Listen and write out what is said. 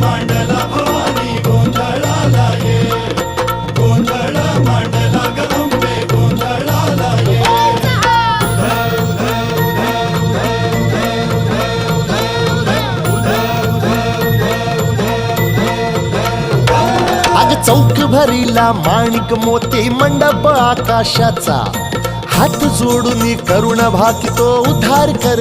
मांडला भवानी गोंधळाला ये गोंधळ मांडला गदंबे गोंधळाला ये अग चौक भरीला माणिक मोती मंडप आकाशाचा. हात जोडून करुण भाकितो उद्धार कर